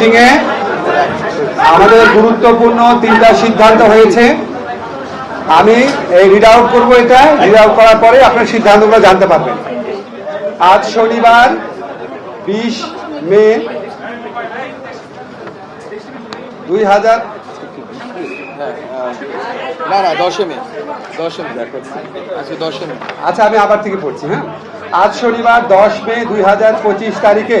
মিটিংয়ে আমাদের গুরুত্বপূর্ণ তিনটা সিদ্ধান্ত হয়েছে। আমি এই রিড আউট করব এটা। রিড আউট করার পরে আপনার সিদ্ধান্তগুলো জানতে পারবেন। আজ শনিবার বিশ মে দুই হাজার না না দশে মে। দশে মে। আজকে দশে মে। আচ্ছা আমি আবার থেকে পড়ছি হ্যাঁ? আজ শনিবার দশ মে দুই হাজার পঁচিশ তারিখে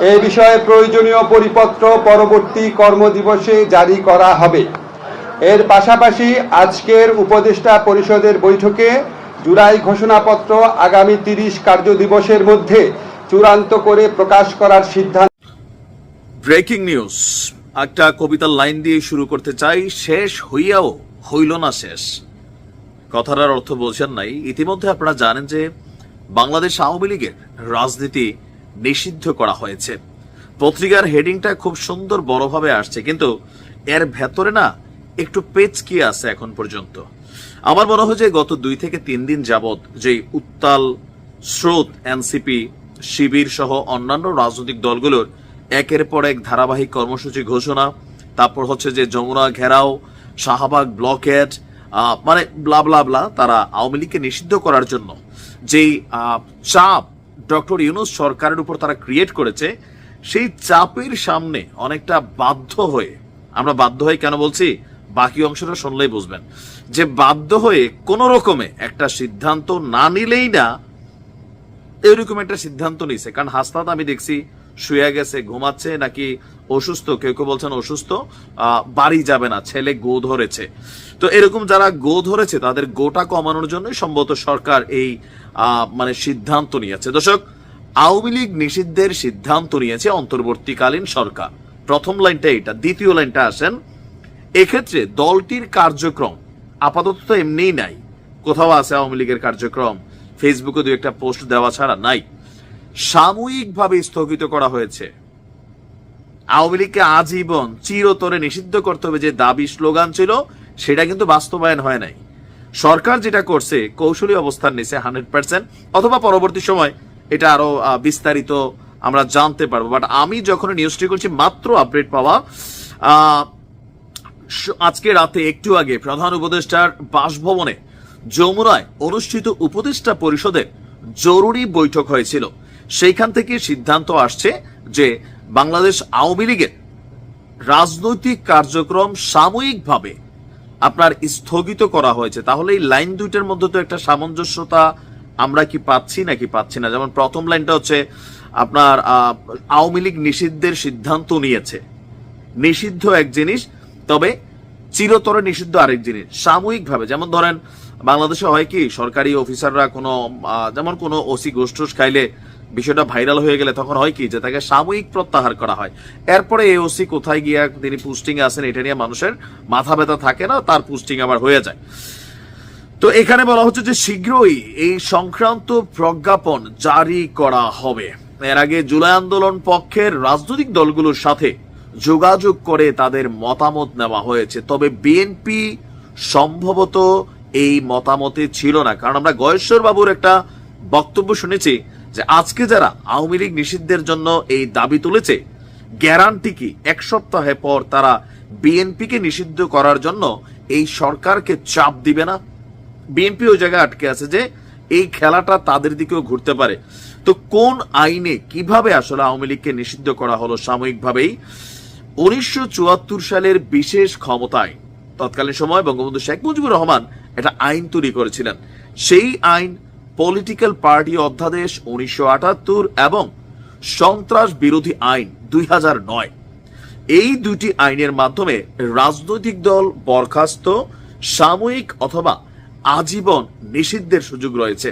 এ বিষয়ে প্রয়োজনীয় পরিপত্র পরবর্তী কর্মদিবসে জারি করা হবে। এর পাশাপাশি আজকের উপদেষ্টা পরিষদের বৈঠকে জুলাই ঘোষণাপত্র আগামী তিরিশ কার্যদিবসের মধ্যে চূড়ান্ত করে প্রকাশ করার সিদ্ধান্ত। Breaking news. একটা কবিতার লাইন দিয়ে শুরু করতে চাই, শেষ হইয়াও হইল না শেষ। কথাটার অর্থ বোঝেন নাই। ইতিমধ্যে আপনারা জানেন যে বাংলাদেশ আওয়ামী লীগের রাজনীতি নিষিদ্ধ করা হয়েছে। পত্রিকার হেডিংটা খুব সুন্দর বড়ভাবে আসছে, কিন্তু এর ভেতরে না একটু পেচকি আছে এখন পর্যন্ত। আমার মনে হয় যে গত দুই থেকে তিন দিন যাবৎ যে উত্তাল স্রোত এনসিপি, শিবির সহ অন্যান্য রাজনৈতিক দলগুলোর একের পর এক ধারাবাহিক কর্মসূচি ঘোষণা, তারপর হচ্ছে যে যমুনা ঘেরাও, শাহবাগ ব্লকেট মানে ব্লা ব্লা তারা আওয়ামী লীগকে নিষিদ্ধ করার জন্য যেই চাপ ডক্টর ইউনুস সরকারের উপর তারা ক্রিয়েট করেছে, সেই চাপের সামনে অনেকটা বাধ্য হয়ে, আমরা বাধ্য হয়ে কেন বলছি? বাকি অংশটা শুনলেই বুঝবেন। যে বাধ্য হয়ে কোনো রকমে একটা সিদ্ধান্ত না নিলেই না, এরকম একটা সিদ্ধান্ত নিছে কারণ হাসনাত আমি দেখছি শুয়ে গেছে, ঘুমাচ্ছে, নাকি অসুস্থ? কেউ কেউ বলছেন অসুস্থ। বাড়ি যাবে না, ছেলে গো ধরেছে। তো এরকম যারা গো ধরেছে, তাদের গোটা কমানোর জন্যই সম্ভবত সরকার এই মানে সিদ্ধান্ত নিয়েছে। দর্শক, আওয়ামী লীগ নিষিদ্ধের সিদ্ধান্ত নিয়েছে অন্তর্বর্তীকালীন সরকার। প্রথম লাইনটা এটা দ্বিতীয় লাইনটা আসেন। এক্ষেত্রে দলটির কার্যক্রম আপাতত তো এমনিই নাই। কোথাও আছে আওয়ামী লীগের কার্যক্রম? ফেসবুকে দু একটা পোস্ট দেওয়া ছাড়া নাই। সাময়িকভাবে স্থগিত করা হয়েছে। আওয়ামী লীগকে আজীবন চিরতরে নিষিদ্ধ করতে হবে যে দাবি, স্লোগান ছিল, সেটা কিন্তু বাস্তবায়ন হয় নাই। সরকার যেটা করছে, কৌশলী অবস্থান নিছে হান্ড্রেড পার্সেন্ট, অথবা পরবর্তী সময় এটা আরও বিস্তারিত আমরা জানতে পারব। বাট আমি যখন নিউজটি করছি মাত্র আপডেট পাওয়া আজকে রাতে একটু আগে প্রধান উপদেষ্টার বাসভবনে যমুনায় অনুষ্ঠিত উপদেষ্টা পরিষদের জরুরি বৈঠক হয়েছিল। সেইখান থেকে সিদ্ধান্ত আসছে যে বাংলাদেশ আওয়ামী লীগের রাজনৈতিক কার্যক্রম সাময়িকভাবে আপনার স্থগিত করা হয়েছে। তাহলে এই লাইন দুইটার মধ্যে তো একটা সামঞ্জস্যতা আমরা কি পাচ্ছি নাকি পাচ্ছি না? যেমন প্রথম লাইনটা হচ্ছে, আপনার আওয়ামী লীগ নিষিদ্ধের সিদ্ধান্ত নিয়েছে। নিষিদ্ধ এক জিনিস, তবে চিরতরে নিষিদ্ধ আরেক জিনিস, সাময়িকভাবে। যেমন ধরেন, বাংলাদেশে হয় কি, সরকারি অফিসাররা কোনো যেমন কোনো ওসি গোষ্ঠুস খাইলে বিষয়টা ভাইরাল হয়ে গেলে তখন হয় কি, যে তাকে সাময়িক প্রত্যাহার করা হয়। এরপরে এই ওসি কোথায় গিয়া তিনি পোস্টিং এ আছেন এটা নিয়ে মানুষের মাথা ব্যথা থাকে না, তার পোস্টিং আবার হয়ে যায়। তো এখানে বলা হচ্ছে যে শীঘ্রই এই সংক্রান্ত প্রজ্ঞাপন জারি করা হবে। এর আগে জুলাই আন্দোলন পক্ষের রাজনৈতিক দলগুলোর সাথে যোগাযোগ করে তাদের মতামত নেওয়া হয়েছে। তবে বিএনপি সম্ভবত এই মতামতে ছিল না। কারণ আমরা গয়েশ্বর বাবুর একটা বক্তব্য শুনেছি যে আজকে যারা আওয়ামী লীগ নিষিদ্ধের জন্য এই দাবি তুলেছে গ্যারান্টি কি? এক সপ্তাহে পর তারা বিএনপিকে নিষিদ্ধ করার জন্য এই সরকারকে চাপ দিবে না? বিএনপি ওই জায়গায় আটকে আছে যে এই খেলাটা তাদের দিকেও ঘুরতে পারে। তো কোন আইনে কীভাবে আসলে আওয়ামী লীগকে নিষিদ্ধ করা হলো সাময়িকভাবেই? উনিশশো চুয়াত্তর সালের বিশেষ ক্ষমতায় তৎকালীন সময় বঙ্গবন্ধু শেখ মুজিবুর রহমান একটা আইন তৈরি করেছিলেন। সেই আইন পলিটিক্যাল পার্টি অধ্যাদেশ উনিশশো আটাত্তর এবং সন্ত্রাস বিরোধী আইন দুই এই দুটি আইনের মাধ্যমে রাজনৈতিক দল, বরখাস্ত, সাময়িক অথবা আজীবন নিষিদ্ধের সুযোগ রয়েছে।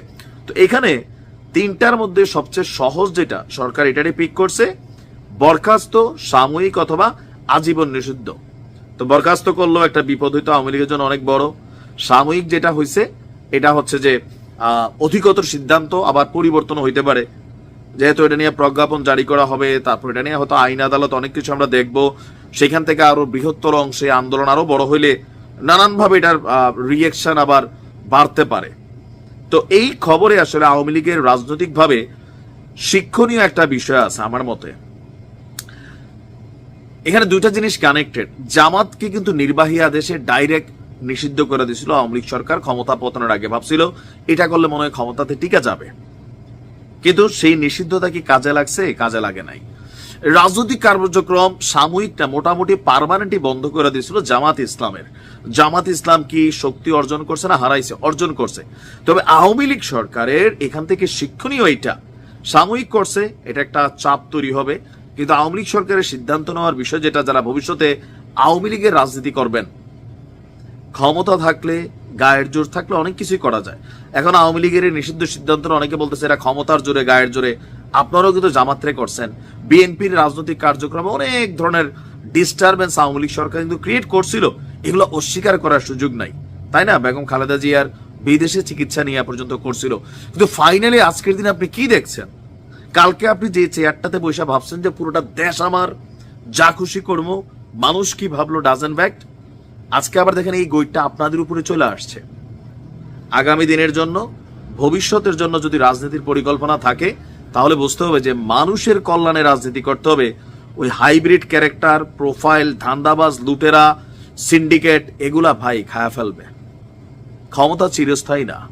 তো এখানে তিনটার মধ্যে সবচেয়ে সহজ যেটা সরকার এটারই পিক করছে, বরখাস্ত, সাময়িক অথবা আজীবন নিষিদ্ধ। তো বরখাস্ত করলেও একটা বিপদ হইতো, আওয়ামী লীগের জন্য অনেক বড়। সাময়িক যেটা হয়েছে এটা হচ্ছে যে অধিকতর সিদ্ধান্ত আবার পরিবর্তন হইতে পারে। যেহেতু এটা নিয়ে প্রজ্ঞাপন জারি করা হবে, তারপর এটা নিয়ে হয়তো আইন আদালত অনেক কিছু আমরা দেখব। সেখান থেকে আরও বৃহত্তর অংশে আন্দোলন আরও বড় হইলে নানানভাবে এটার রিয়েকশন আবার বাড়তে পারে। তো এই খবরে আসলে আওয়ামী লীগের রাজনৈতিকভাবে শিক্ষণীয় একটা বিষয় আছে আমার মতে। এখানে দুইটা জিনিস কানেক্টেড জামাতকে কিন্তু নির্বাহী আদেশে ডাইরেক্ট নিষিদ্ধ করে দিয়েছিল, আওয়ামী লীগ সরকার ক্ষমতা পতনের আগে ভাবছিল, এটা করলে মনে হয় ক্ষমতাতে টিকা যাবে। কিন্তু সেই নিষিদ্ধতা কি কাজে লাগছে? কাজে লাগে নাই। রাজনৈতিক কার্যক্রম সাময়িকটা মোটামুটি পারমানেন্টই বন্ধ করে দিয়েছিল জামাত ইসলামের। জামাত ইসলাম কি শক্তি অর্জন করছে না হারাইছে? অর্জন করছে। তবে আওয়ামী লীগ সরকারের এখান থেকে শিক্ষণীয় এটা সাময়িক করছে, এটা একটা চাপ তৈরি হবে। কিন্তু আওয়ামী লীগ সরকারের সিদ্ধান্ত নেওয়ার বিষয় যেটা যারা ভবিষ্যতে আওয়ামী লীগের রাজনীতি করবেন ক্ষমতা থাকলে, গায়ের জোর থাকলে অনেক কিছুই করা যায়। এখন আওয়ামী লীগের এই নিষিদ্ধ সিদ্ধান্ত অনেকে বলতেছে, এরা ক্ষমতার জোরে, গায়ের জোরে। আপনারাও কিন্তু জামাত্রে করছেন। বিএনপির রাজনৈতিক কার্যক্রমে অনেক ধরনের ডিস্টারবেন্স আওয়ামী লীগ সরকার কিন্তু ক্রিয়েট করছিল। এগুলো অস্বীকার করার সুযোগ নাই। তাই না? বেগম খালেদা জিয়ার বিদেশে চিকিৎসা নিয়ে পর্যন্ত করছিল। কিন্তু ফাইনালি আজকের দিনে আপনি কি দেখছেন? কালকে আপনি যে চেয়ারটাতে বসে ভাবছেন যে পুরোটা দেশ আমার, যা খুশি করব, মানুষ কি ভাবলো? ডাজেন ব্যাক্ট আজকে আবার দেখেন এই গইটা আপনাদের উপরে চলে আসছে। আগামী দিনের জন্য, ভবিষ্যতের জন্য যদি রাজনীতির পরিকল্পনা থাকে, তাহলে বুঝতে হবে যে মানুষের কল্যাণে রাজনীতি করতে হবে। ওই হাইব্রিড ক্যারেক্টার, প্রোফাইল, ধান্দাবাজ, লুটেরা, সিন্ডিকেট, এগুলা ভাই খায়া ফেলবে। ক্ষমতা চিরস্থায়ী না।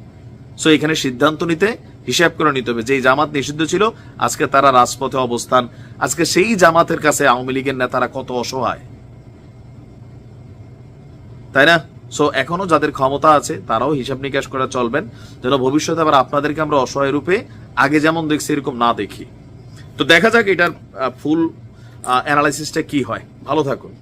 সো এখানে সিদ্ধান্ত নিতে, হিসাব করে নিতে হবে। যেই জামাত নিষিদ্ধ ছিল, আজকে তারা রাজপথে অবস্থান। আজকে সেই জামাতের কাছে আওয়ামী লীগের নেতারা কত অসহায়। তাই না? সো এখনও যাদের ক্ষমতা আছে, তারাও হিসাব নিকাশ করা চলবেন। যেন ভবিষ্যতে আবার আপনাদেরকে আমরা অসহায় রূপে আগে যেমন দেখছি, এরকম না দেখি। তো দেখা যাক এটার ফুল অ্যানালাইসিসটা কি হয়। ভালো থাকুন।